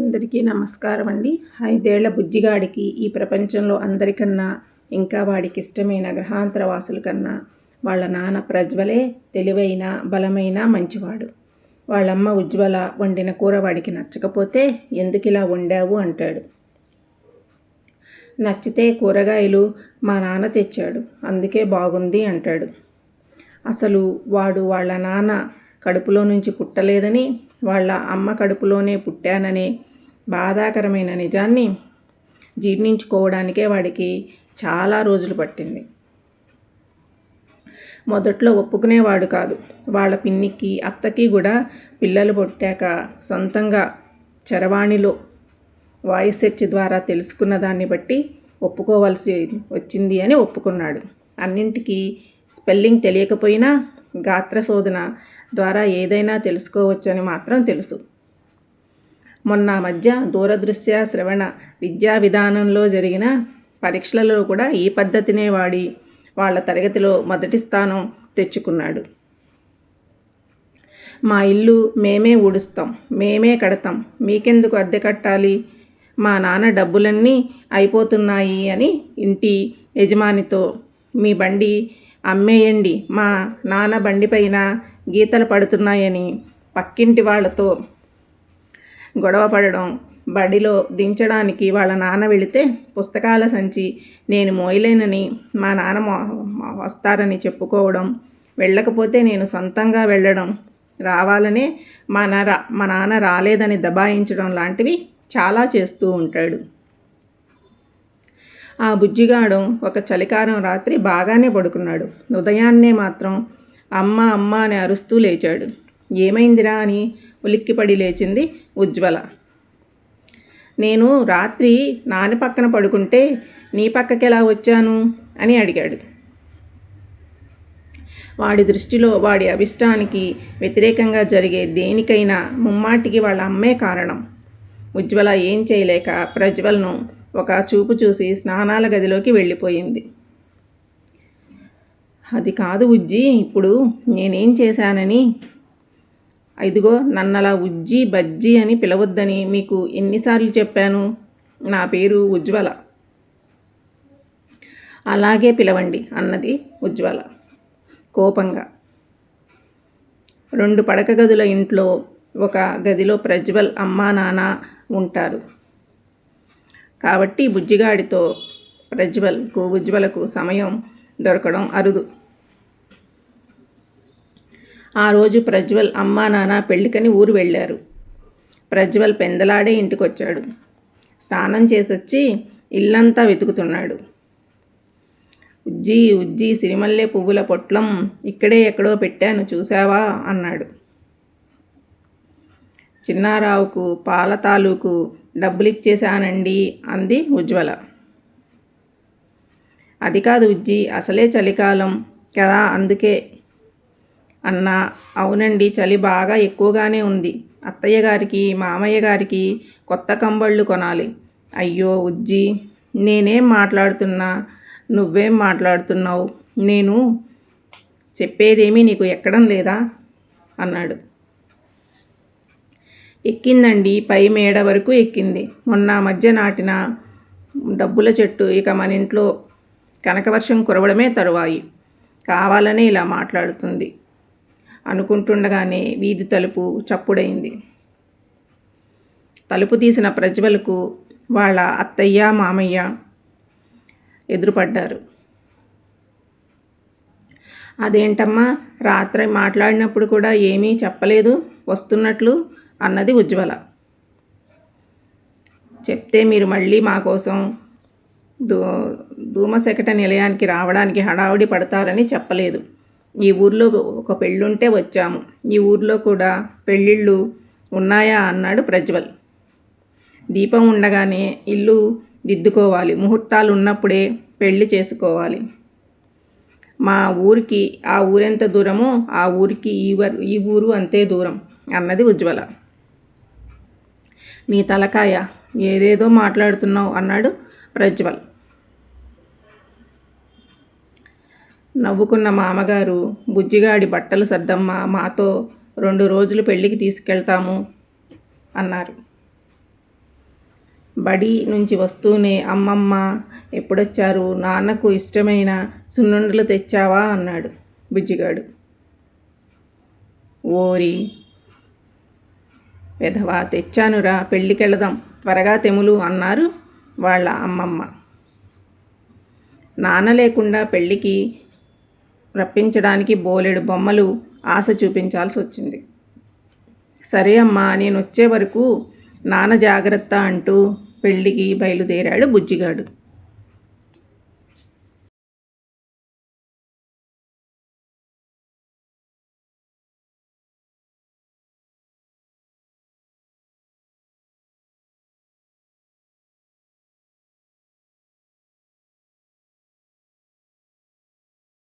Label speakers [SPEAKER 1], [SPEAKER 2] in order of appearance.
[SPEAKER 1] అందరికీ నమస్కారం అండి ఐదేళ్ళ బుజ్జిగాడికి ఈ ప్రపంచంలో అందరికన్నా ఇంకా వాడికి ఇష్టమైన గ్రహాంతర వాసుల కన్నా వాళ్ళ నాన్న ప్రజ్వలే తెలివైన బలమైన మంచివాడు. వాళ్ళమ్మ ఉజ్వల వండిన కూర వాడికి నచ్చకపోతే ఎందుకు ఇలా వండావు అంటాడు. నచ్చితే కూరగాయలు మా నాన్న తెచ్చాడు అందుకే బాగుంది అంటాడు. అసలు వాడు వాళ్ళ నాన్న కడుపులో నుంచి పుట్టలేదని వాళ్ళ అమ్మ కడుపులోనే పుట్టాననే బాధాకరమైన నిజాన్ని జీర్ణించుకోవడానికే వాడికి చాలా రోజులు పట్టింది. మొదట్లో ఒప్పుకునేవాడు కాదు. వాళ్ళ పిన్నికి అత్తకి కూడా పిల్లలు పుట్టాక సొంతంగా చరవాణిలో వాయిస్ సెర్చ్ ద్వారా తెలుసుకున్న దాన్ని బట్టి ఒప్పుకోవాల్సి వచ్చింది అని ఒప్పుకున్నాడు. అన్నింటికి స్పెల్లింగ్ తెలియకపోయినా గాత్ర శోధన ద్వారా ఏదైనా తెలుసుకోవచ్చని మాత్రం తెలుసు. మొన్న మధ్య దూరదృశ్య శ్రవణ విద్యా విధానంలో జరిగిన పరీక్షలలో కూడా ఈ పద్ధతినే వాడి వాళ్ళ తరగతిలో మొదటి స్థానం తెచ్చుకున్నాడు. మా ఇల్లు మేమే ఊడుస్తాం మేమే కడతాం మీకెందుకు అద్దె కట్టాలి? మా నాన్న డబ్బులన్నీ అయిపోతున్నాయి అని ఇంటి యజమానితో మీ బండి అమ్మేయండి మా నాన్న బండి పైన గీతలు పడుతున్నాయని పక్కింటి వాళ్ళతో గొడవ పడడం బడిలో దించడానికి వాళ్ళ నాన్న వెళితే పుస్తకాల సంచి నేను మోయలేనని మా నాన్న వస్తారని చెప్పుకోవడం వెళ్ళకపోతే నేను సొంతంగా వెళ్ళడం రావాలనే మా నాన్న మా నాన్న రాలేదని దబాయించడం లాంటివి చాలా చేస్తూ ఉంటాడు. ఆ బుజ్జిగాడు ఒక చలికాలం రాత్రి బాగానే పడుకున్నాడు. ఉదయాన్నే మాత్రం అమ్మ అమ్మ అని అరుస్తూ లేచాడు. ఏమైందిరా అని ఉలిక్కిపడి లేచింది ఉజ్వల. నేను రాత్రి నాని పక్కన పడుకుంటే నీ పక్కకి ఎలా వచ్చాను అని అడిగాడు. వాడి దృష్టిలో వాడి అభిష్టానికి వ్యతిరేకంగా జరిగే దేనికైనా ముమ్మాటికి వాళ్ళ అమ్మే కారణం. ఉజ్వల ఏం చేయలేక ప్రజ్వల్ను ఒక చూపు చూసి స్నానాల గదిలోకి వెళ్ళిపోయింది. అది కాదు ఉజ్జి ఇప్పుడు నేనేం చేశానని ఇదిగో నన్నలా ఉజ్జి బజ్జి అని పిలవద్దని మీకు ఎన్నిసార్లు చెప్పాను? నా పేరు ఉజ్వల. అలాగే పిలవండి అన్నది ఉజ్వల. కోపంగా. రెండు పడక గదుల ఇంట్లో ఒక గదిలో ప్రజ్వల్ అమ్మా నాన్న ఉంటారు. కాబట్టి బుజ్జిగాడితో ప్రజ్వల్కు ఉజ్వలకు సమయం దొరకడం అరుదు. ఆ రోజు ప్రజ్వల్ అమ్మా నాన్న పెళ్ళికని ఊరు వెళ్ళారు. ప్రజ్వల్ పెందలాడే ఇంటికొచ్చాడు. స్నానం చేసొచ్చి ఇల్లంతా వెతుకుతున్నాడు. ఉజ్జి ఉజ్జి సిరిమల్లె పువ్వుల పొట్లం ఇక్కడే ఎక్కడో పెట్టాను చూసావా అన్నాడు. చిన్నారావుకు పాల తాలూకు డబ్బులు ఇచ్చేశానండి అంది ఉజ్వల. అది కాదు ఉజ్జి అసలే చలికాలం కదా అందుకే అన్నా అవునండి చలి బాగా ఎక్కువగానే ఉంది. అత్తయ్య గారికి మామయ్య గారికి కొత్త కంబళ్ళు కొనాలి. అయ్యో ఉజ్జి నేనేం మాట్లాడుతున్నా? నువ్వేం మాట్లాడుతున్నావు? నేను చెప్పేదేమీ నీకు ఎక్కడం లేదా? అన్నాడు. ఎక్కిందండి పై మేడ వరకు ఎక్కింది. మొన్న మధ్య నాటిన డబ్బుల చెట్టు ఇక మన ఇంట్లో కనకవర్షం కురవడమే తరువాయి. కావాలనే ఇలా మాట్లాడుతుంది. అనుకుంటుండగానే వీధి తలుపు చప్పుడైంది. తలుపు తీసిన ప్రజ్వలకు వాళ్ళ అత్తయ్య మామయ్య ఎదురుపడ్డారు. అదేంటమ్మా రాత్రి మాట్లాడినప్పుడు కూడా ఏమీ చెప్పలేదు వస్తున్నట్లు? అన్నది ఉజ్వల. చెప్తే మీరు మళ్ళీ మా కోసం దూ ధూమశకట నిలయానికి రావడానికి హడావుడి పడతారని చెప్పలేదు. ఈ ఊర్లో ఒక పెళ్ళుంటే వచ్చాము. ఈ ఊర్లో కూడా పెళ్ళిళ్ళు ఉన్నాయా అన్నాడు ప్రజ్వల్. దీపం ఉండగానే ఇల్లు దిద్దుకోవాలి. ముహూర్తాలు ఉన్నప్పుడే పెళ్ళి చేసుకోవాలి. మా ఊరికి ఆ ఊరెంత దూరమో ఆ ఊరికి ఈ ఈ ఊరు అంతే దూరం అన్నది ఉజ్వల. నీ తలకాయ ఏదేదో మాట్లాడుతున్నావు అన్నాడు ప్రజ్వల్. నవ్వుకున్న మామగారు బుజ్జిగాడి బట్టలు సర్దమ్మ మాతో రెండు రోజులు పెళ్ళికి తీసుకెళ్తాము అన్నారు. బడి నుంచి వస్తూనే అమ్మమ్మ ఎప్పుడొచ్చారు? నాన్నకు ఇష్టమైన సున్నుండలు తెచ్చావా? అన్నాడు బుజ్జిగాడు. ఓరి విధవా తెచ్చానురా పెళ్ళికెళదాం త్వరగా తెములు అన్నారు వాళ్ళ అమ్మమ్మ. నాన్న లేకుండా పెళ్ళికి రప్పించడానికి బోలెడు బొమ్మలు ఆశ చూపించాల్సి వచ్చింది. సరే అమ్మా నేను వచ్చే వరకు నాన్న జాగ్రత్త అంటూ పెళ్ళికి బయలుదేరాడు బుజ్జిగాడు.